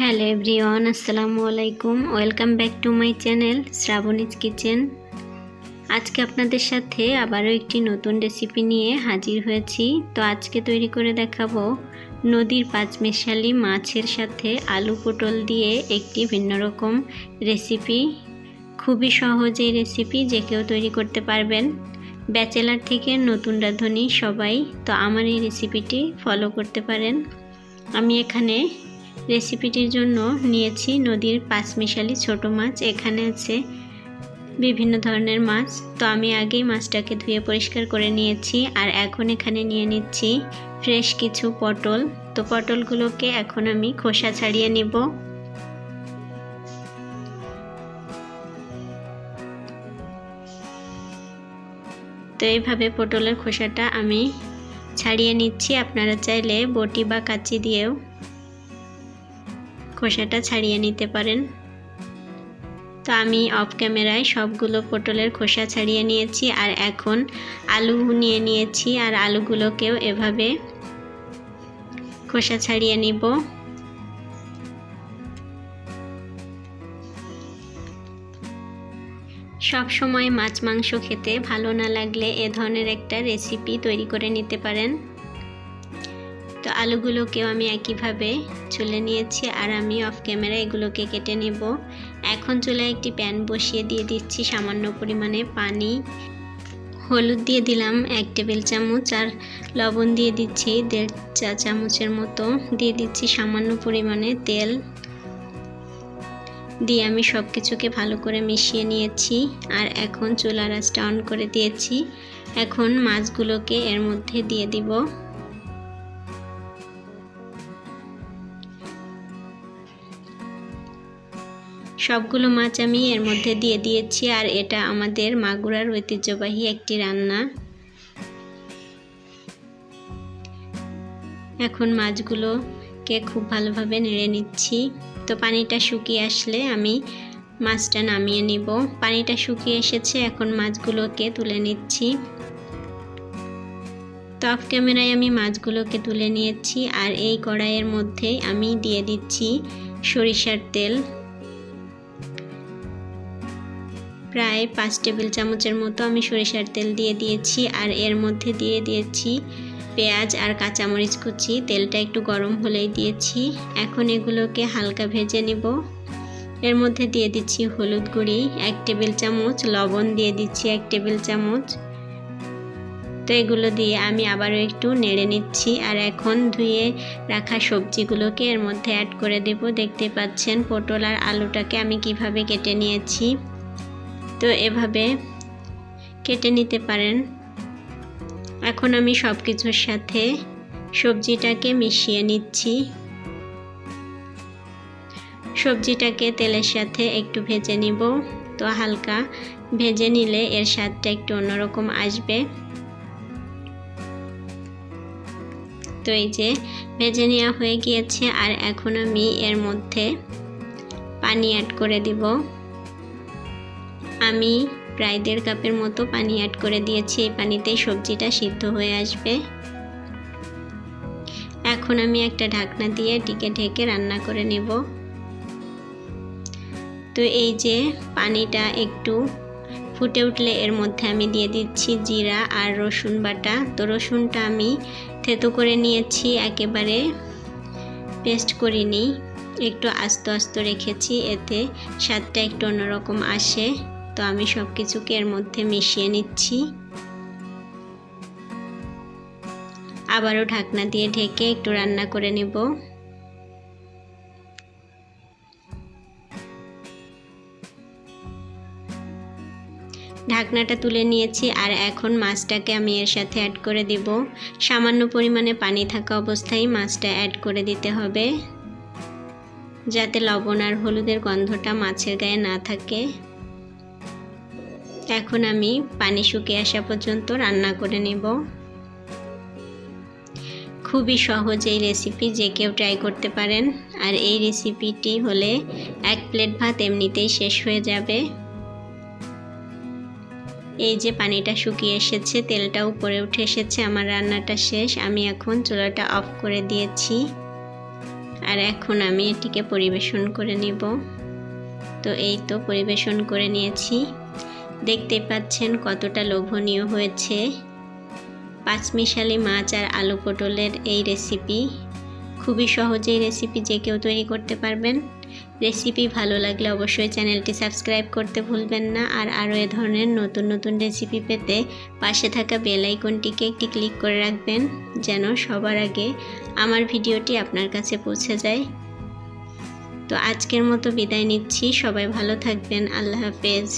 Hello everyone, আসসালামু আলাইকুম। Welcome back to my channel Shrabani's kitchen. আজকে আপনাদের সাথে আবারও একটি নতুন রেসিপি নিয়ে হাজির হয়েছি। তো আজকে তৈরি করে দেখাবো নদীর পাঁচমিশালি মাছের সাথে আলু পটল দিয়ে একটি ভিন্ন রকম রেসিপি। খুবই সহজ এই রেসিপি, যে কেউ তৈরি করতে পারবেন। ব্যাচেলার থেকে নতুন রাঁধুনি সবাই, তো আমার এই রেসিপিটি ফলো করতে পারেন। আমি এখানে রেসিপিটির জন্য নিয়েছি নদীর পাঁচমিশালি ছোট মাছ। এখানে আছে বিভিন্ন ধরনের মাছ। তো আমি আগেই মাছটাকে ধুয়ে পরিষ্কার করে নিয়েছি আর এখন এখানে নিয়ে নিচ্ছি ফ্রেশ কিছু পটল। তো পটলগুলোকে এখন আমি খোসা ছাড়িয়ে নেব। তো এইভাবে পটলের খোসাটা আমি ছাড়িয়ে নিচ্ছি। আপনারা চাইলে বটি বা কাচি দিয়েও খোসাটা ছাড়িয়ে নিতে পারেন। তো আমি অফ ক্যামেরায় সবগুলো পটলের খোসা ছাড়িয়ে নিয়েছি আর এখন আলু নিয়ে নিয়েছি আর আলুগুলোকেও এভাবে খোসা ছাড়িয়ে নিব। সব সময় মাছ মাংস খেতে ভালো না লাগলে এ ধরনের একটা রেসিপি তৈরি করে নিতে পারেন। তো আলুগুলোকেও আমি একইভাবে চুলে নিয়েছি আর আমি অফ ক্যামেরা এগুলোকে কেটে নেব। এখন চুলায় একটি প্যান বসিয়ে দিয়ে দিচ্ছি, সামান্য পরিমাণে পানি। হলুদ দিয়ে দিলাম এক টেবিল চামচ আর লবণ দিয়ে দিচ্ছি দেড় চা চামচের মতো। দিয়ে দিচ্ছি সামান্য পরিমাণে তেল। দিয়ে আমি সব কিছুকে ভালো করে মিশিয়ে নিয়েছি আর এখন চুলার আঁচটা অন করে দিয়েছি। এখন মাছগুলোকে এর মধ্যে দিয়ে দিব। সবগুলো মাছ আমি এর মধ্যে দিয়ে দিয়েছি, আর এটা আমাদের মাগুরার ঐতিহ্যবাহী একটি রান্না। এখন মাছগুলোকে খুব ভালোভাবে নেড়ে নিচ্ছি। তো পানিটা শুকিয়ে আসলে আমি মাছটা নামিয়ে নিব। পানিটা শুকিয়ে এসেছে, এখন মাছগুলোকে তুলে নিচ্ছি। অফ ক্যামেরায় আমি মাছগুলোকে তুলে নিয়েছি, আর এই কড়াইয়ের মধ্যে আমি দিয়ে দিচ্ছি সরিষার তেল। প্রায় পাঁচ টেবিল চামচের মতো আমি সরিষার তেল দিয়ে দিয়েছি আর এর মধ্যে দিয়ে দিয়েছি পেঁয়াজ আর কাঁচামরিচ কুচি। তেলটা একটু গরম হলেই দিয়েছি। এখন এগুলোকে হালকা ভেজে নিব। এর মধ্যে দিয়ে দিচ্ছি হলুদ গুঁড়ি, এক টেবিল চামচ। লবণ দিয়ে দিচ্ছি এক টেবিল চামচ। তো এগুলো দিয়ে আমি আবারও একটু নেড়ে নিচ্ছি আর এখন ধুয়ে রাখা সবজিগুলোকে এর মধ্যে অ্যাড করে দেব। দেখতে পাচ্ছেন পটল আর আলুটাকে আমি কীভাবে কেটে নিয়েছি। তো এভাবে কেটে নিতে পারেন। এখন আমি সব কিছুর সাথে সবজিটাকে মিশিয়ে নিচ্ছি। সবজিটাকে তেলের সাথে একটু ভেজে নিব। তো হালকা ভেজে নিলে এর স্বাদটা একটু অন্যরকম আসবে। তো এই যে ভেজে নেওয়া হয়ে গিয়েছে। আর এখন আমি এর মধ্যে পানি অ্যাড করে দিব। আমি প্রায় দেড় কাপের মতো পানি অ্যাড করে দিয়েছি। এই পানিতেই সবজিটা সিদ্ধ হয়ে আসবে। এখন আমি একটা ঢাকনা দিয়ে টিকে ঢেকে রান্না করে নেব। তো এই যে পানিটা একটু ফুটে উঠলে এর মধ্যে আমি দিয়ে দিচ্ছি জিরা আর রসুন বাটা। তো রসুনটা আমি থেতো করে নিয়েছি, একেবারে পেস্ট করিনি। একটু আস্ত আস্ত রেখেছি, এতে স্বাদটা একটু অন্যরকম আসে। তো আমি সব কিছুকে এর মধ্যে মিশিয়ে নিচ্ছি। আবারও ঢাকনা দিয়ে ঢেকে একটু রান্না করে নেব। ঢাকনাটা তুলে নিয়েছি আর এখন মাছটাকে আমি এর সাথে অ্যাড করে দিব। সামান্য পরিমাণে পানি থাকা অবস্থায় মাছটা অ্যাড করে দিতে হবে। যাতে লবণ আর হলুদের গন্ধটা মাছের গায়ে না থাকে। এখন আমি পানি শুকিয়ে আসা পর্যন্ত রান্না করে নেব। খুবই সহজ এই রেসিপি যে কেউ ট্রাই করতে পারেন। আর এই রেসিপিটি হলে এক প্লেট ভাত এমনিতেই শেষ হয়ে যাবে। এই যে পানিটা শুকিয়ে এসেছে, তেলটা উপরে উঠে এসেছে, আমার রান্নাটা শেষ। আমি এখন চুলাটা অফ করে দিয়েছি। আর এখন আমি এটিকে পরিবেশন করে নেব। তো এই তো পরিবেশন করে নিয়েছি। দেখতে পাচ্ছেন কতটা লোভনীয় হয়েছে। পাঁচমিশালি মাছ আর আলু পটলের এই রেসিপি খুবই সহজেই রেসিপি যে কেউ তৈরি করতে পারবেন। রেসিপি ভালো লাগলে অবশ্যই চ্যানেলটি সাবস্ক্রাইব করতে ভুলবেন না। আর আরও এ ধরনের নতুন নতুন রেসিপি পেতে পাশে থাকা বেল আইকনটিকে একটি ক্লিক করে রাখবেন, যেন সবার আগে আমার ভিডিওটি আপনার কাছে পৌঁছে যায়। তো আজকের মতো বিদায় নিচ্ছি। সবাই ভালো থাকবেন। আল্লাহ হাফেজ।